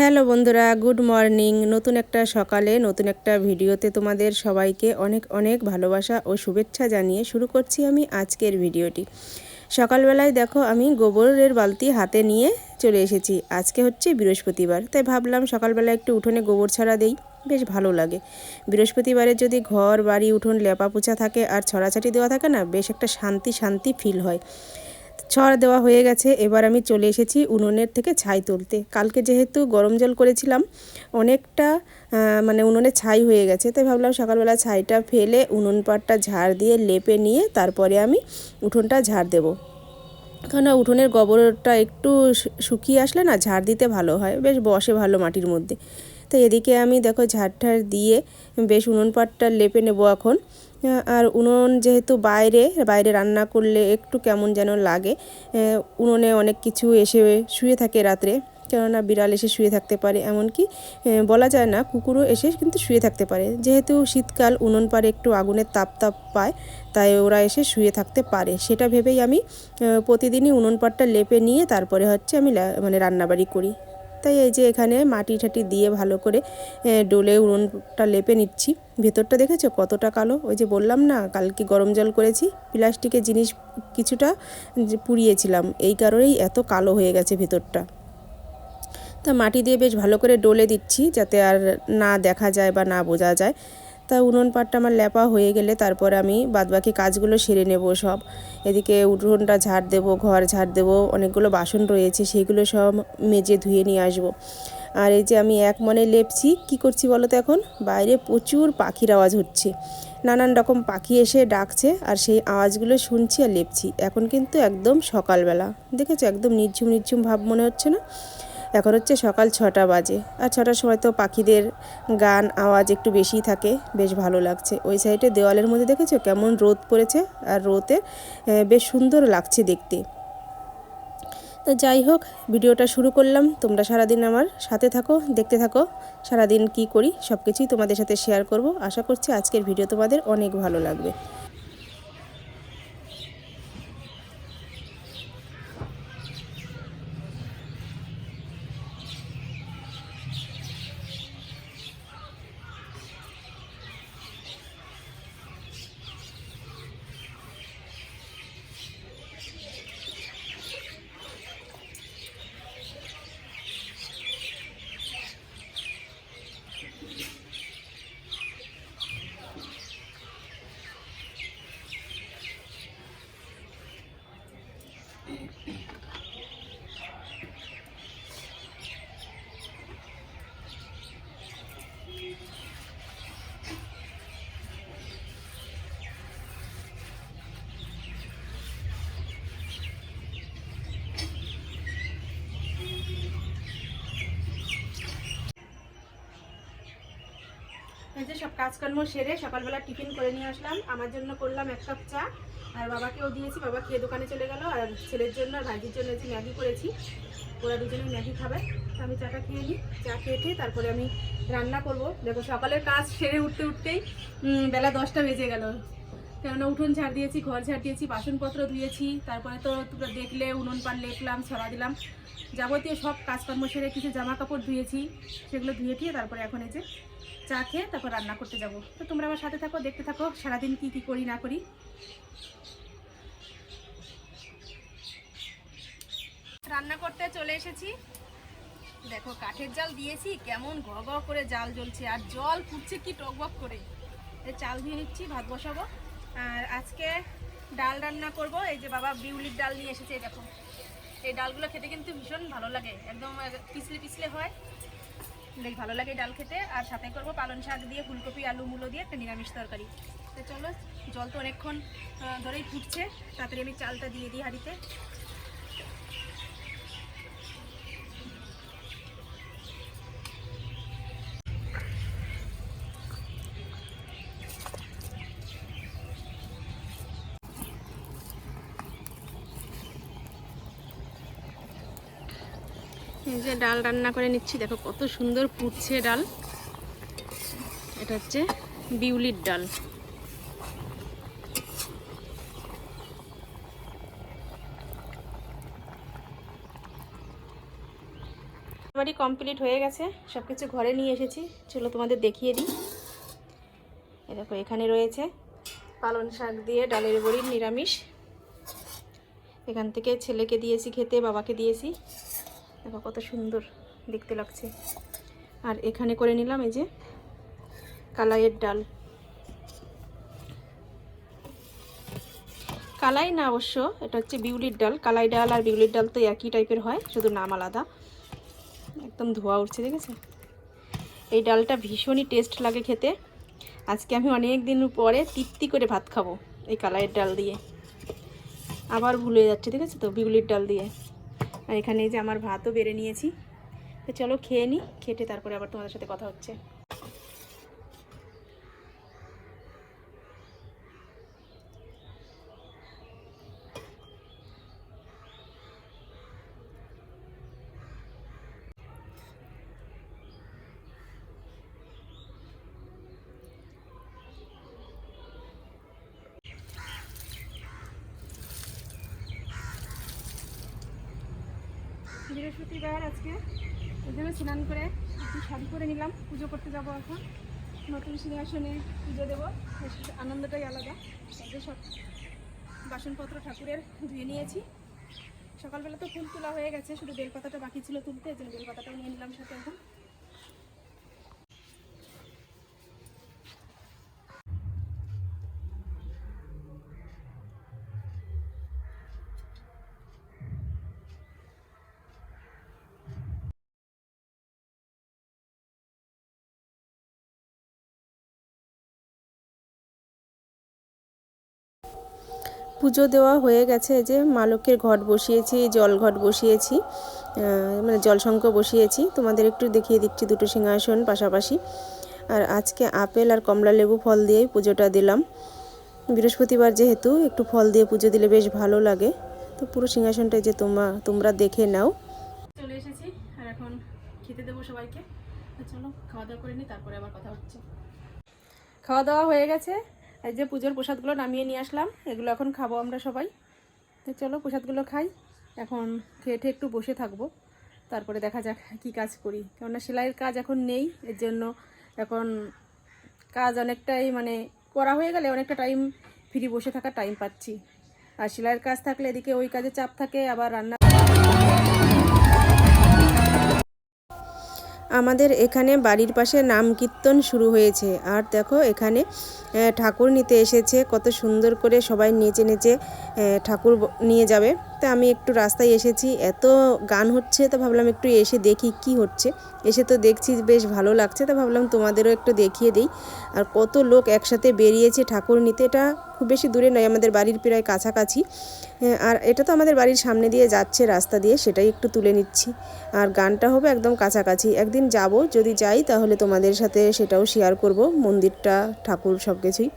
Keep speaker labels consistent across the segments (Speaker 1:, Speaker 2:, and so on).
Speaker 1: Hello বন্ধুরা, good morning. নতুন একটা সকালে, নতুন একটা ভিডিওতে তোমাদের সবাইকে অনেক অনেক ভালোবাসা ও শুভেচ্ছা জানিয়ে শুরু করছি আমি আজকের ভিডিওটি। সকালবেলায় দেখো আমি গোবরের বালতি হাতে নিয়ে চলে এসেছি। আজকে হচ্ছে বৃহস্পতিবার, তাই ভাবলাম সকালবেলা একটু উঠোনে গোবর ছাড়া দেই, বেশ ভালো লাগে। বৃহস্পতিবারে যদি ঘর, বাড়ি, উঠোন লেপা পোছা থাকে আর ছড়াছাটি দেওয়া থাকে না, বেশ একটা শান্তি শান্তি ফিল হয়। ছড় দেওয়া হয়ে গেছে। এবার আমি চলে এসেছি উনুনের থেকে ছাই তুলতে। কালকে যেহেতু গরম জল করেছিলাম, অনেকটা মানে উনুনে ছাই হয়ে গেছে। তাই ভাবলাম সকালবেলা ছাইটা ফেলে উনুন পাটটা ঝাড় দিয়ে লেপে নিয়ে তারপরে আমি উঠোনটা ঝাড় দেবো। কেন উঠোনের গোবরটা একটু শুকিয়ে আসলে না ঝাড় দিতে ভালো হয়। বেশ বসে ভালো মাটির মধ্যে। তো এদিকে আমি দেখো ঝাড় ঠাড় দিয়ে বেশ উনুন পাটটা লেপে নেব এখন। আর উনুন যেহেতু বাইরে বাইরে রান্না করলে একটু কেমন যেন লাগে। উনুনে অনেক কিছু এসে শুয়ে থাকে রাত্রে, কেননা বিড়াল এসে শুয়ে থাকতে পারে এমনকি বলা যায় না কুকুরও এসে কিন্তু শুয়ে থাকতে পারে। যেহেতু শীতকাল উনুন পারে একটু আগুনের তাপ তাপ পায়, তাই ওরা এসে শুয়ে থাকতে পারে। সেটা ভেবেই আমি প্রতিদিনই উনুন পাটটা লেপে নিয়ে তারপরে হচ্ছে আমি মানে রান্নাবাড়ি করি। তাই এই যে এখানে মাটি ঠাটি দিয়ে ভালো করে ডোলে উনুনটা লেপে নিচ্ছি। ভেতরটা দেখেছ কতটা কালো? ওই যে বললাম না, কালকে গরম জল করেছি, প্লাস্টিকের জিনিস কিছুটা পুড়িয়েছিলাম। এই কারণেই এত কালো হয়ে গেছে ভেতরটা। তা মাটি দিয়ে বেশ ভালো করে ডোলে দিচ্ছি যাতে আর না দেখা যায় বা না বোঝা যায়। তা উনুন পাটটা আমার ল্যাপা হয়ে গেলে তারপর আমি বাদবাকি কাজগুলো সেরে নেব সব। এদিকে উঠোনটা ঝাড় দেব, ঘর ঝাড় দেব, অনেকগুলো বাসন রয়েছে, সেগুলো সব মেজে ধুয়ে নিয়ে আসব। আর এই যে আমি এক মনে লেপছি, কি করছি বলো তো এখন? বাইরে প্রচুর পাখির আওয়াজ হচ্ছে। নানান রকম পাখি এসে ডাকছে আর সেই আওয়াজগুলো শুনছি আর লেপছি। এখন কিন্তু একদম সকালবেলা। দেখেছ? একদম নির্ঝুম নির্ঝুম ভাব মনে হচ্ছে না? এখন হচ্ছে সকাল ছটা বাজে। আর ছটার সময় তো পাখিদের গান, আওয়াজ একটু বেশিই থাকে। বেশ ভালো লাগছে। ওই সাইডে দেওয়ালের মধ্যে দেখেছ কেমন রোদ পড়েছে? আর রোদে বেশ সুন্দর লাগছে দেখতে। তো যাই হোক, ভিডিওটা শুরু করলাম। তোমরা সারাদিন আমার সাথে থাকো, দেখতে থাকো। সারাদিন কি করি সব কিছুই তোমাদের সাথে শেয়ার করব। আশা করছি আজকের ভিডিও তোমাদের অনেক ভালো লাগবে। সব কাজকর্ম সেরে সকালবেলা টিফিন করে নিয়ে আসলাম। আমার জন্য করলাম এক কাপ চা, আর বাবাকেও দিয়েছি। বাবা খেয়ে দোকানে চলে গেল, আর ছেলের জন্য আর ভাইজির জন্য যে ম্যাগি করেছি, ওরা দুজনে ম্যাগি খাবে। তো আমি চাটা খেয়ে নিই। চা খেয়ে তারপরে আমি রান্না করব। দেখো সকালের কাজ সেরে উঠতে উঠতেই বেলা দশটা বেজে গেল। কেননা উঠোন ঝাড় দিয়েছি, ঘর ঝাড় দিয়েছি, বাসনপত্র ধুয়েছি, তারপরে তো তোমরা দেখলে, উনুন পান লেপলাম ছড়া দিলাম। যাবতীয় সব কাজকর্ম সেরে কিছু জামা কাপড় ধুয়েছি, সেগুলো ধুয়ে দিয়ে তারপরে এখন যে চা খেয়ে তারপর রান্না করতে যাব। তো তোমরা আমার সাথে থাকো, দেখতে থাকো, সারাদিন কি কি করি, না করি। রান্না করতে চলে এসেছি। দেখো, কাঠের জাল দিয়েছি, কেমন গ করে জাল জ্বলছে, আর জল ফুটছে কি টকবক করে। চাল দিয়ে নিচ্ছি, ভাত বসাবো। আর আজকে ডাল রান্না করব। এই যে বাবা বিউলির ডাল নিয়ে এসেছে দেখো। এই ডালগুলো খেতে কিন্তু ভীষণ ভালো লাগে। একদম পিছলে পিছলে হয়। বেশ ভালো লাগে ডাল খেতে। আর সাথে করব পালন শাক দিয়ে ফুলকপি, আলু, মুলো দিয়ে একটা নিরামিষ তরকারি। তো চলো, জল তো অনেকক্ষণ ধরেই ফুটছে। তাড়াতাড়ি আমি চালটা দিয়ে দিই হাঁড়িতে। যে ডাল রান্না করে নিচ্ছি, দেখো কত সুন্দর ফুটছে ডাল। এটা হচ্ছে বিউলির ডাল। বাড়ি কমপ্লিট হয়ে গেছে সব কিছু ঘরে নিয়ে এসেছি। চলো তোমাদের দেখিয়ে দিই। দেখো, এখানে রয়েছে পালন শাক দিয়ে ডালের বড়ির নিরামিষ। এখান থেকে ছেলেকে দিয়েছি খেতে, বাবাকে দিয়েছি। দেখো কত সুন্দর দেখতে লাগছে। আর এখানে করে নিলাম এই যে কালাইয়ের ডাল। কালাই না অবশ্য, এটা হচ্ছে বিউলির ডাল। কালাই ডাল আর বিউলির ডাল তো একই টাইপের হয়, শুধু নাম আলাদা। একদম ধোয়া উঠছে, দেখেছ? এই ডালটা ভীষণই টেস্ট লাগে খেতে। আজকে আমি অনেক দিন পরে তৃপ্তি করে ভাত খাব এই কালাইয়ের ডাল দিয়ে। আবার ভুলে যাচ্ছে ঠিক আছে তো? বিউলির ডাল দিয়ে। আর এখানে যে আমার ভাতও বেড়ে নিয়েছি। তো চলো খেয়ে নিই খেটে তারপরে আবার তোমাদের সাথে কথা হচ্ছে। বৃহস্পতিবার আজকে। ওই জন্য স্নান করে একটু শাড়ি করে নিলাম। পুজো করতে যাব এখন। নতুন সিংহাসনে পুজো দেবো। আনন্দটাই আলাদা। তাদের সব বাসনপত্র ঠাকুরের ধুয়ে নিয়েছি। সকালবেলা তো ফুল তোলা হয়ে গেছে। শুধু বেলপাতাটা বাকি ছিল তুলতে, এই জন্য বেলপাতাটাও নিয়ে নিলাম সাথে এখন। পুজো দেওয়া হয়ে গেছে যে মালকের ঘট বসিয়েছি জল ঘট বসিয়েছি মানে জলশঙ্খ বসিয়েছি। তোমাদের একটু দেখিয়ে দিচ্ছি দুটো সিংহাসন পাশাপাশি। আর আজকে আপেল আর কমলা লেবু ফল দিয়েই পুজোটা দিলাম। বৃহস্পতিবার যেহেতু একটু ফল দিয়ে পুজো দিলে বেশ ভালো লাগে। তো পুরো সিংহাসনটা যে তোমা তোমরা দেখে নাও। চলে এসেছি আর এখন খেতে দেবো সবাইকে। চলো খাওয়া দাওয়া করে নিই তারপরে আবার কথা হচ্ছে। খাওয়া দাওয়া হয়ে গেছে। এই যে পুজোর প্রসাদগুলো নামিয়ে নিয়ে আসলাম, এগুলো এখন খাব আমরা সবাই। তো চলো প্রসাদগুলো খাই, এখন খেয়ে একটু বসে থাকব। তারপরে দেখা যাক কি কাজ করি। কেননা সেলাইয়ের কাজ এখন নেই, এর জন্য এখন কাজ অনেকটাই মানে করা হয়ে গেলে অনেকটা টাইম ফ্রি বসে থাকার টাইম পাচ্ছি। আর সেলাইয়ের কাজ থাকলে এদিকে ওই কাজে চাপ থাকে, আবার রান্না আমাদের এখানে বাড়ির পাশে নাম কীর্তন শুরু হয়েছে। আর দেখো এখানে ঠাকুর নিতে এসেছে। কত সুন্দর করে সবাই নেচে নেচে ঠাকুর নিয়ে যাবে। তা আমি একটু রাস্তায় এসেছি এত গান হচ্ছে তো ভাবলাম একটু এসে দেখি কি হচ্ছে। এসে তো দেখছি বেশ ভালো লাগছে তো ভাবলাম তোমাদেরও একটু দেখিয়ে দিই। আর কত লোক একসাথে বেরিয়েছে ঠাকুর নিতে এটা খুব বেশি দূরে নয় আমাদের বাড়ির প্রায় কাছাকাছি। হ্যাঁ, আর এটা তো আমাদের বাড়ির সামনে দিয়ে যাচ্ছে রাস্তা দিয়ে সেটাই একটু তুলে নিচ্ছি। আর গানটা হবে একদম কাছাকাছি একদিন যাব যদি যাই তাহলে তোমাদের সাথে সেটাও শেয়ার করব মন্দিরটা ঠাকুর সব কিছুই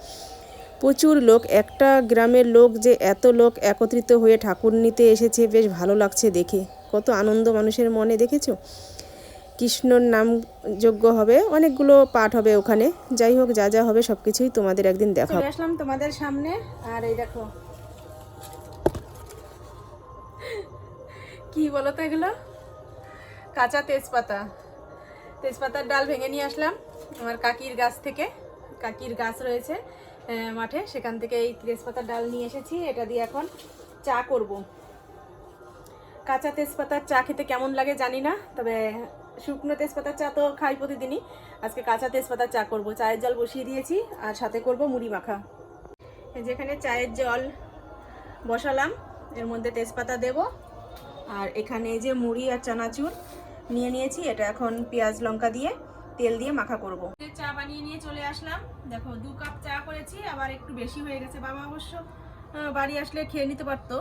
Speaker 1: প্রচুর লোক, একটা গ্রামের লোক যে এত লোক একত্রিত হয়ে ঠাকুর নিতে এসেছে, বেশ ভালো লাগছে দেখে। কত আনন্দ মানুষের মনে, দেখেছ? কৃষ্ণর নাম যোগ্য হবে, অনেকগুলো পাঠ হবে ওখানে। যাই হোক, যা যা হবে সব কিছুই তোমাদের একদিন চলে আসলাম তোমাদের সামনে, আর এই দেখো। কি বলো তো এগুলো? কাঁচা তেজপাতা। তেজপাতার ডাল ভেঙে নিয়ে আসলাম, আমার কাকির গাছ থেকে। কাকির গাছ রয়েছে। মাঠে। সেখান থেকে এই তেজপাতার ডাল নিয়ে এসেছি। এটা দিয়ে এখন চা করব। কাঁচা তেজপাতার চা খেতে কেমন লাগে জানি না, তবে শুকনো তেজপাতার চা তো খাই প্রতিদিনই। আজকে কাঁচা তেজপাতার চা করব। চায়ের জল বসিয়ে দিয়েছি আর সাথে করব মুড়ি মাখা। যেখানে চায়ের জল বসালাম। এর মধ্যে তেজপাতা দেব। আর এখানে যে মুড়ি আর চানাচুর নিয়ে নিয়েছি। এটা এখন পেঁয়াজ লঙ্কা দিয়ে। তেল দিয়ে মাখা করব। চা বানিয়ে নিয়ে চলে আসলাম। দেখো, দু কাপ চা করেছি, আবার একটু বেশি হয়ে গেছে। বাবা অবশ্য বাড়ি আসলে খেয়ে নিতে পারতো।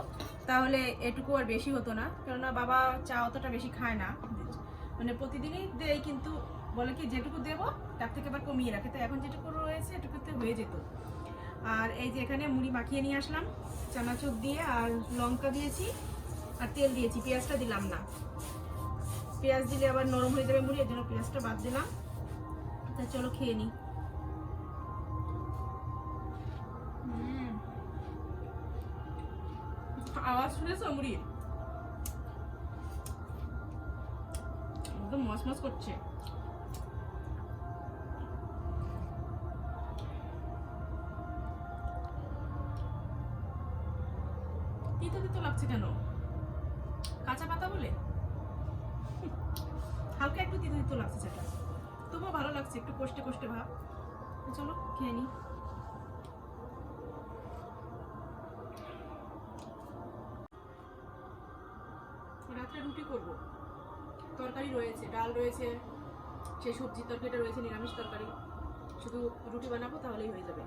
Speaker 1: তাহলে এটুকু আর বেশি হতো না। কেননা বাবা চা অতটা বেশি খায় না। মানে প্রতিদিনই দেয়, কিন্তু বলে কি, যেটুকু দেবো, তার থেকে আবার কমিয়ে রাখে। তো এখন যেটুকু রয়েছে এটুকুতে হয়ে যেত। আর এই যে এখানে মুড়ি মাখিয়ে নিয়ে আসলাম। চানাচুর দিয়ে আর লঙ্কা দিয়েছি, আর তেল দিয়েছি। পেঁয়াজটা দিলাম না। পেঁয়াজ দিলে আবার নরম হয়ে যাবে মুড়ি এর জন্য পেঁয়াজটা বাদ দিলাম। তা চলো খেয়ে নিই। আওয়াজ শুনেছো মুড়ির মসমস করছে। তিতো তিতো লাগছে কেন? কাঁচা পাতা বলে? হালকা একটু তিতো তিতো লাগছে সেটা। তবুও ভালো লাগছে, একটু কষ্টে কষ্টে ভাব। তো চলো, খেয়ে নিই রাত্রে রুটি করব। তরকারি রয়েছে, ডাল রয়েছে, সেই সবজি তরকারিটা রয়েছে, নিরামিষ তরকারি। শুধু রুটি বানাবো, তাহলেই হয়ে যাবে।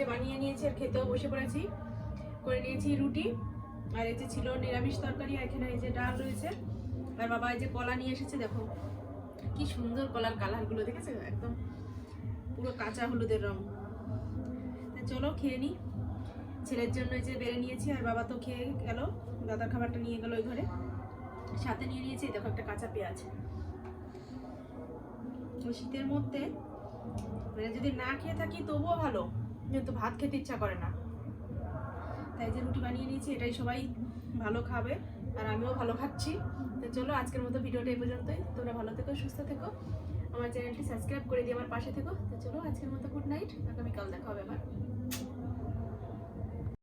Speaker 1: যে বানিয়ে নিয়েছি আর খেতেও বসে পড়েছি। করে নিয়েছি রুটি, আর এই যে ছিল নিরামিষ তরকারি, আর এখানে এই যে ডাল রয়েছে। আর বাবা এই যে কলা নিয়ে এসেছে, দেখো কি সুন্দর কলার কালারগুলো, দেখেছে? একদম পুরো কাঁচা হলুদের রং। চলো খেয়ে নিই ছেলের জন্য যে বেড়ে নিয়েছি, আর বাবা তো খেয়ে গেল, দাদার খাবারটা নিয়ে গেল ওই ঘরে। সাথে নিয়ে নিয়েছি দেখো একটা কাঁচা পেঁয়াজ। শীতের মধ্যে মানে যদি না খেয়ে থাকি তবুও ভালো। কিন্তু ভাত খেতে ইচ্ছা করে না। তাই যে রুটি বানিয়ে নিয়েছি, এটাই সবাই ভালো খাবে, আর আমিও ভালো খাচ্ছি। তো চলো, আজকের মতো ভিডিওটা এই পর্যন্তই। তোমরা ভালো থেকো, সুস্থ থেকো। আমার চ্যানেলটি সাবস্ক্রাইব করে দিয়ে আমার পাশে থেকো। তো চলো, আজকের মতো গুড নাইট। আগামীকাল দেখা হবে আবার।